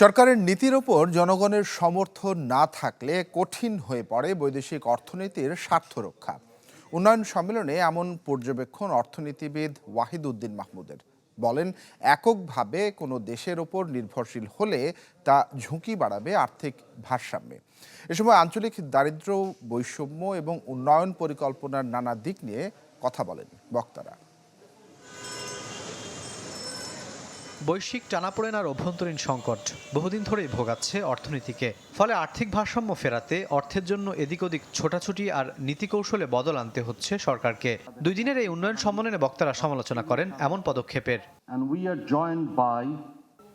সরকারের নীতির ওপর জনগণের সমর্থন না থাকলে কঠিন হয়ে পড়ে বৈদেশিক অর্থনীতির স্বার্থ রক্ষা। উন্নয়ন সম্মেলনে এমন পর্যবেক্ষণ অর্থনীতিবিদ ওয়াহিদ উদ্দিন মাহমুদের। বলেন, এককভাবে কোনো দেশের ওপর নির্ভরশীল হলে তা ঝুঁকি বাড়াবে আর্থিক ভারসাম্যে। এ সময় আঞ্চলিক দারিদ্র্য, বৈষম্য এবং উন্নয়ন পরিকল্পনার নানা দিক নিয়ে কথা বলেন বক্তারা। বৈশ্বিক টানাপোড়েন আর অভ্যন্তরীণ সংকট বহুদিন ধরেই ভোগাচ্ছে অর্থনীতিকে। ফলে আর্থিক ভারসাম্য ফেরাতে অর্থের জন্য এদিক ওদিক ছোটাছুটি আর নীতি কৌশলে বদল আনতে হচ্ছে সরকারকে। দুই দিনের এই উন্নয়ন সম্মেলনে বক্তারা সমালোচনা করেন এমন পদক্ষেপের।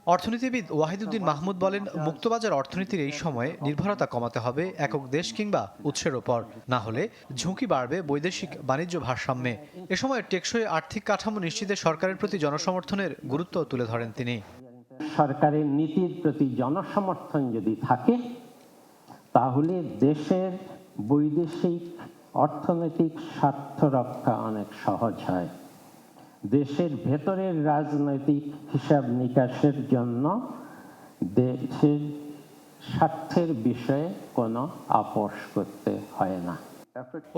অর্থনীতিবিদ ওয়াহিদুদ্দিন মাহমুদ বলেন, মুক্তবাজার অর্থনীতির এই সময়ে নির্ভরতা কমাতে হবে একক দেশ কিংবা উৎসের ওপর। না হলে ঝুঁকি বাড়বে বৈদেশিক বাণিজ্য ভারসাম্যে। এ সময় টেকসই আর্থিক কাঠামো নিশ্চিতে সরকারের প্রতি জনসমর্থনের গুরুত্ব তুলে ধরেন তিনি। সরকারের নীতির প্রতি জনসমর্থন যদি থাকে, তাহলে দেশের বৈদেশিক অর্থনৈতিক স্বার্থ রক্ষা অনেক সহজ হয়। দেশের ভেতরের রাজনৈতিক হিসাব নিকাশের জন্য দেশের স্বার্থের বিষয়ে কোনো আপোষ করতে হয় না।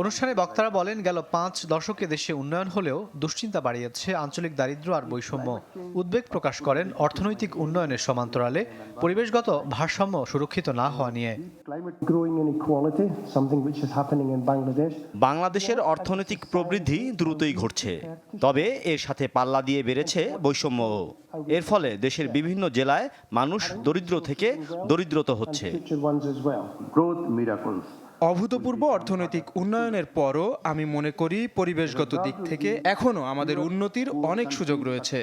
অনুষ্ঠানে বক্তারা বলেন গেল পাঁচ দশকে দেশে উন্নয়ন হলেও দুশ্চিন্তা বাড়িয়েছে আঞ্চলিক দারিদ্র্য আর বৈষম্য। উদ্বেগ প্রকাশ করেন অর্থনৈতিক উন্নয়নের সমান্তরালে পরিবেশগত ভারসাম্য সুরক্ষিত না হওয়া নিয়ে. বাংলাদেশের অর্থনৈতিক প্রবৃদ্ধি দ্রুতই ঘটছে তবে এর সাথে পাল্লা দিয়ে বেড়েছে বৈষম্য এর ফলে দেশের বিভিন্ন জেলায় মানুষ দরিদ্র থেকে দরিদ্রত হচ্ছে। অভূতপূর্ব অর্থনৈতিক উন্নয়নের পরও আমি মনে করি পরিবেশগত দিক থেকে এখনও আমাদের উন্নতির অনেক সুযোগ রয়েছে।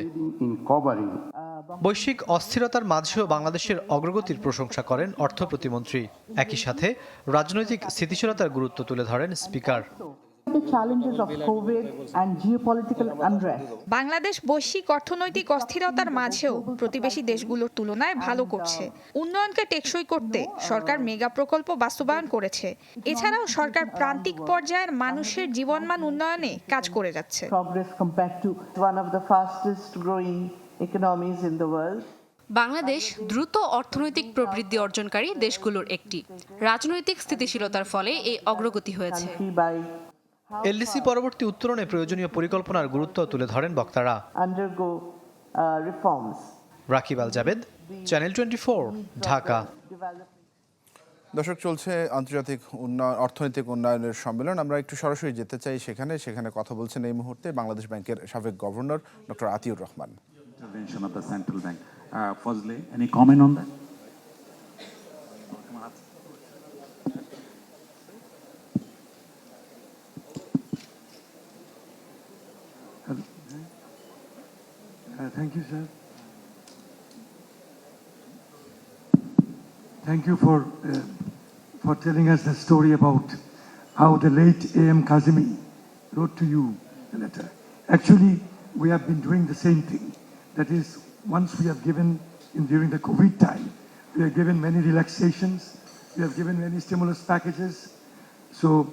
বৈশ্বিক অস্থিরতার মাঝেও বাংলাদেশের অগ্রগতির প্রশংসা করেন অর্থ প্রতিমন্ত্রী। একই সাথে রাজনৈতিক স্থিতিশীলতার গুরুত্ব তুলে ধরেন speaker. The challenges of COVID and geopolitical unrest. Bangladesh বৈশ্বিক অর্থনৈতিক অস্থিরতার মাঝেও প্রতিবেশী দেশগুলোর তুলনায় ভালো করছে। উন্নয়নকে টেকসই করতে সরকার মেগা প্রকল্প বাস্তবায়ন করেছে। এছাড়াও সরকার প্রান্তিক পর্যায়ের মানুষের জীবনমান উন্নয়নে কাজ করে যাচ্ছে। Progress compared to one of the fastest growing economies in the world. Bangladesh দ্রুত অর্থনৈতিক প্রবৃদ্ধি অর্জনকারী দেশগুলোর একটি। রাজনৈতিক স্থিতিশীলতার ফলে এই অগ্রগতি হয়েছে। এলডিসি পরবর্তী উত্তরণে প্রয়োজনীয় পরিকল্পনার গুরুত্ব তুলে ধরেন বক্তারা। Uh, Rakib Al Jabed channel twenty Dhaka. দর্শক চলছে আন্তর্জাতিক উন্নয়ন অর্থনৈতিক উন্নয়নের সম্মেলন। আমরা একটু সরাসরি যেতে চাই সেখানে। সেখানে কথা বলছেন এই মুহূর্তে বাংলাদেশ ব্যাংকের সাবেক governor doctor Atiur Rahman. Intervention of the central bank. Uh, Firstly, any comment on that? Thank you for, uh, for telling us the story about how the late A.M. Kazimi wrote to you a letter. Actually, we have been doing the same thing. That is, once we have given, in during the COVID time, we have given many relaxations, we have given many stimulus packages. So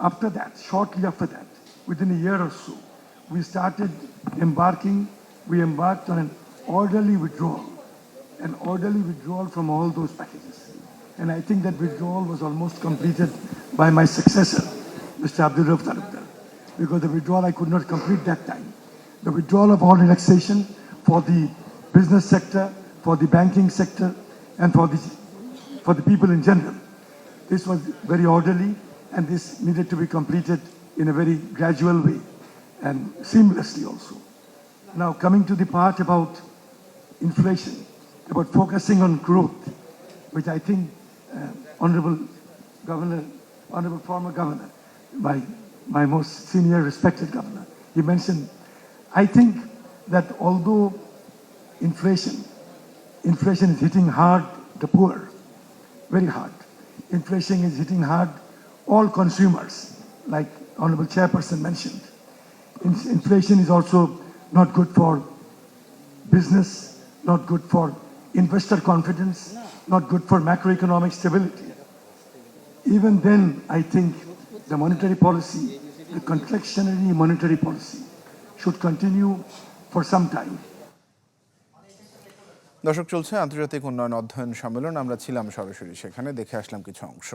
after that, shortly after that, within a year or so, we started embarking, we embarked on an orderly withdrawal, an orderly withdrawal from all those packages. And I think that withdrawal was almost completed by my successor, Mr. Abdul Talukdar, because the withdrawal I could not complete that time. The withdrawal of all relaxation for the business sector, for the banking sector, and for the, for the people in general. This was very orderly, and this needed to be completed in a very gradual way and seamlessly also. Now, coming to the part about inflation, about focusing on growth, which I think uh, Honorable Governor, Honorable former Governor, my, my most senior respected Governor, he mentioned, I think that although inflation, inflation is hitting hard the poor, very hard. Inflation is hitting hard all consumers, like Honorable Chairperson mentioned. In- inflation is also not good for business, not good for investor confidence, not good for macroeconomic stability. Even then, I think the monetary policy, the contractionary monetary policy, should continue for some time. দর্শক চলছে আন্তর্জাতিক উন্নয়ন অধ্যয়ন সম্মেলন আমরা ছিলাম সরাসরি সেখানে দেখে আসলাম কিছু অংশ